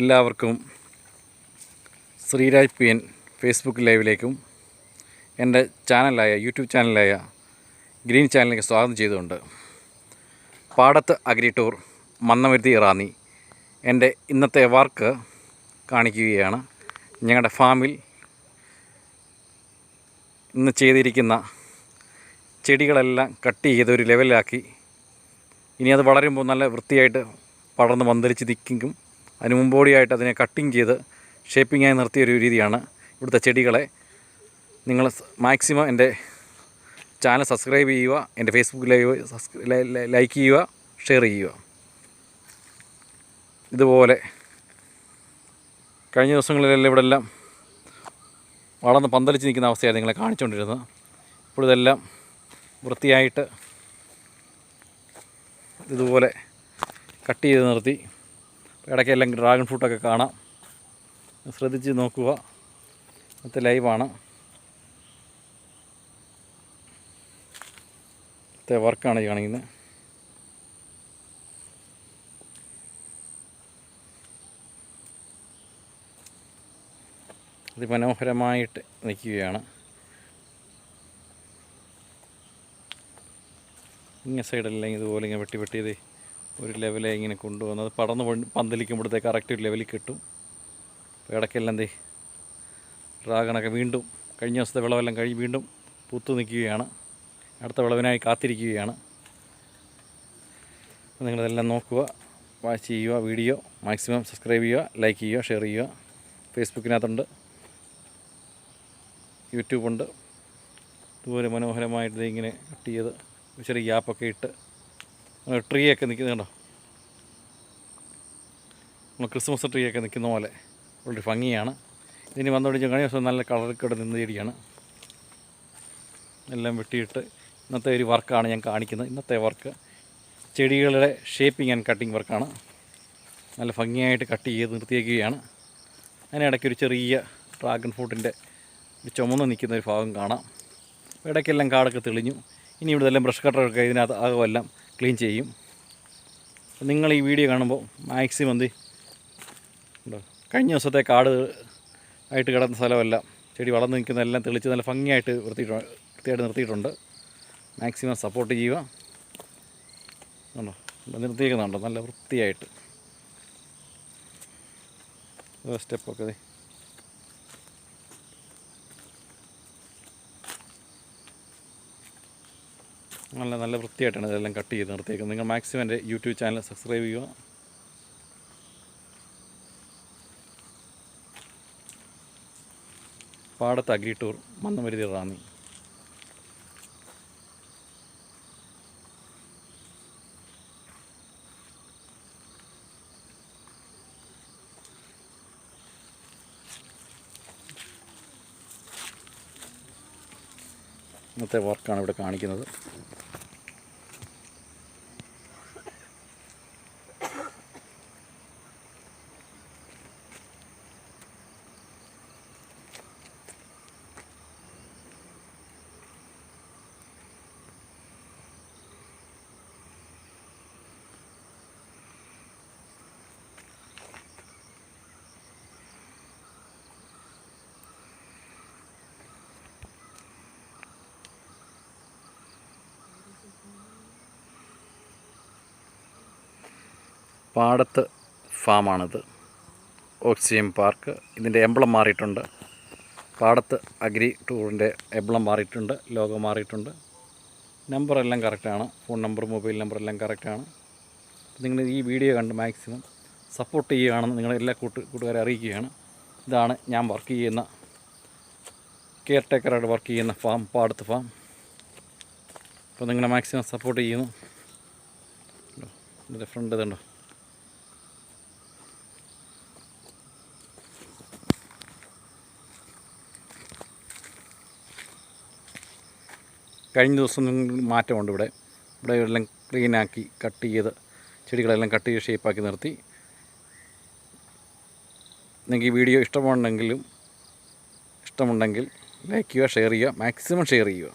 എല്ലാവർക്കും Sreeraj P N Facebook ലൈവിലേക്കും എന്റെ ചാനലായ യൂട്യൂബ് ചാനലായ ഗ്രീൻ ചാനലിലേക്ക് സ്വാഗതം ചെയ്തുകൊണ്ട് പാടത്ത് അഗ്രി ടൂർ മന്നമരുതി ഇറാന്നി എന്റെ ഇന്നത്തെ വർക്ക് കാണിക്കുകയാണ്. ഞങ്ങളുടെ ഫാമിൽ ഇന്ന് ചെയ്തിരിക്കുന്ന ചെടികളെല്ലാം കട്ട് ചെയ്ത് ഒരു ലെവലാക്കി ഇനി അത് വളരുമ്പോൾ നല്ല വൃത്തിയായിട്ട് പടർന്ന് മന്ദരിച്ച് നിൽക്കും. അതിന് മുമ്പോടിയായിട്ട് അതിനെ കട്ടിങ് ചെയ്ത് ഷേപ്പിങ്ങായി നിർത്തിയ ഒരു രീതിയാണ് ഇവിടുത്തെ ചെടികളെ. നിങ്ങൾ മാക്സിമം എന്റെ ചാനൽ സബ്സ്ക്രൈബ് ചെയ്യുക എന്റെ ഫേസ്ബുക്ക് ലൈവ് ലൈക്ക് ചെയ്യുക ഷെയർ ചെയ്യുക. ഇതുപോലെ കഴിഞ്ഞ ദിവസങ്ങളിലെല്ലാം ഇവിടെ എല്ലാം വളർന്ന് പന്തലിച്ച് നിൽക്കുന്ന അവസ്ഥയാണ് നിങ്ങളെ കാണിച്ചുകൊണ്ടിരുന്നത്. ഇപ്പോൾ ഇതെല്ലാം വൃത്തിയായിട്ട് ഇതുപോലെ കട്ട് ചെയ്ത് നിർത്തി. ഇടയ്ക്കെല്ലാം ഡ്രാഗൺ ഫ്രൂട്ടൊക്കെ കാണാം. ശ്രദ്ധിച്ച് നോക്കുക. ഇന്നത്തെ ലൈവാണ്. ഇന്നത്തെ വർക്കാണ് ഈ കാണിക്കുന്നത് അതിമനോഹരമായിട്ട് നിൽക്കുകയാണ്. ഇങ്ങനെ സൈഡെല്ലാം ഇതുപോലെ ഇങ്ങനെ വെട്ടി വെട്ടി ഇത് ഒരു ലെവലെ ഇങ്ങനെ കൊണ്ടുവന്നത് പടർന്ന് പന്തലിക്കുമ്പോഴത്തേക്ക് കറക്റ്റ് ഒരു ലെവലിൽ കിട്ടും. അപ്പോൾ ഇടയ്ക്കെല്ലാം എന്തേ ഡ്രാഗണൊക്കെ വീണ്ടും കഴിഞ്ഞ ദിവസത്തെ വിളവെല്ലാം കഴിഞ്ഞ് വീണ്ടും പൂത്തു നിൽക്കുകയാണ്. അടുത്ത വിളവിനായി കാത്തിരിക്കുകയാണ്. നിങ്ങളിതെല്ലാം നോക്കുക വാച്ച് ചെയ്യുക വീഡിയോ മാക്സിമം സബ്സ്ക്രൈബ് ചെയ്യുക ലൈക്ക് ചെയ്യുക ഷെയർ ചെയ്യുക. ഫേസ്ബുക്കിനകത്തുണ്ട് യൂട്യൂബുണ്ട് ഇതുപോലെ മനോഹരമായിട്ട് ഇങ്ങനെ കട്ട് ചെയ്ത് ചെറിയ ഗ്യാപ്പൊക്കെ ഇട്ട് ട്രീ ഒക്കെ നിൽക്കുന്നത് കണ്ടോ? നമ്മൾ ക്രിസ്മസ് ട്രീ ഒക്കെ നിൽക്കുന്ന പോലെ. വളരെ ഭംഗിയാണ്. ഇതിന് വന്നോടിച്ച് കഴിഞ്ഞ ദിവസം നല്ല കളറൊക്കെ നിന്ന് ചെടിയാണ് എല്ലാം വെട്ടിയിട്ട് ഇന്നത്തെ ഒരു വർക്കാണ് ഞാൻ കാണിക്കുന്നത്. ഇന്നത്തെ വർക്ക് ചെടികളുടെ ഷേപ്പിംഗ് ആൻഡ് കട്ടിങ് വർക്കാണ് നല്ല ഭംഗിയായിട്ട് കട്ട് ചെയ്ത് നിർത്തിയേക്കുകയാണ്. അതിനിടയ്ക്ക് ഒരു ചെറിയ ഡ്രാഗൺ ഫ്രൂട്ടിന്റെ ഒരു ചുമന്ന് നിൽക്കുന്ന ഒരു ഭാഗം കാണാം. ഇടയ്ക്കെല്ലാം കാടൊക്കെ തെളിഞ്ഞു. ഇനി ഇവിടെ എല്ലാം ബ്രഷ് കട്ടറൊക്കെ ഇതിനകത്ത് ആകമെല്ലാം ക്ലീൻ ചെയ്യും. നിങ്ങൾ ഈ വീഡിയോ കാണുമ്പോൾ മാക്സിമം എന്ത്? കഴിഞ്ഞ ദിവസത്തെ കാട് ആയിട്ട് കിടന്ന സ്ഥലമല്ല. ചെടി വളർന്ന് നിൽക്കുന്ന എല്ലാം തെളിച്ച് നല്ല ഭംഗിയായിട്ട് വൃത്തിയിട്ട് വൃത്തിയായിട്ട് നിർത്തിയിട്ടുണ്ട്. മാക്സിമം സപ്പോർട്ട് ചെയ്യുക. ഉണ്ടോ? നിർത്തിയേക്കുന്നുണ്ടോ? നല്ല വൃത്തിയായിട്ട്. സ്റ്റെപ്പൊക്കെ നല്ല നല്ല വൃത്തിയായിട്ടാണ് ഇതെല്ലാം കട്ട് ചെയ്ത് നിർത്തിയേക്കുന്നത്. നിങ്ങൾ മാക്സിമം എന്റെ യൂട്യൂബ് ചാനൽ സബ്സ്ക്രൈബ് ചെയ്യുക. പാടത്ത് അഗ്രി ടൂർ മന്നമരുതി റാന്നി. ഇന്നത്തെ വർക്കാണ് ഇവിടെ കാണിക്കുന്നത്. പാടത്ത് ഫാമാണിത്. Oxygen park. ഇതിന്റെ എംബ്ലം മാറിയിട്ടുണ്ട്. പാടത്ത് അഗ്രി ടൂറിന്റെ എംബ്ലം മാറിയിട്ടുണ്ട്. ലോഗോ മാറിയിട്ടുണ്ട്. നമ്പറെല്ലാം കറക്റ്റാണ് ഫോൺ നമ്പർ മൊബൈൽ നമ്പർ എല്ലാം കറക്റ്റാണ് നിങ്ങൾ ഈ വീഡിയോ കണ്ട് മാക്സിമം സപ്പോർട്ട് ചെയ്യുകയാണെന്ന് നിങ്ങൾ എല്ലാ കൂട്ട് കൂട്ടുകാരെ അറിയിക്കുകയാണ്. ഇതാണ് ഞാൻ വർക്ക് ചെയ്യുന്ന കെയർ ടേക്കറായിട്ട് വർക്ക് ചെയ്യുന്ന ഫാം പാടത്ത് ഫാം അപ്പോൾ നിങ്ങളെ മാക്സിമം സപ്പോർട്ട് ചെയ്യുന്നു. ഇതിന്റെ ഫ്രണ്ട് ഇതുണ്ടോ? കഴിഞ്ഞ ദിവസം മാറ്റമുണ്ട് ഇവിടെ. ഇവിടെ എല്ലാം ക്ലീനാക്കി കട്ട് ചെയ്ത് ചെടികളെല്ലാം കട്ട് ചെയ്ത് ഷേപ്പാക്കി നിർത്തി. നിങ്ങൾക്ക് ഈ വീഡിയോ ഇഷ്ടമുണ്ടെങ്കിലും ഇഷ്ടമുണ്ടെങ്കിൽ ലൈക്ക് ചെയ്യുക ഷെയർ ചെയ്യുക മാക്സിമം ഷെയർ ചെയ്യുക.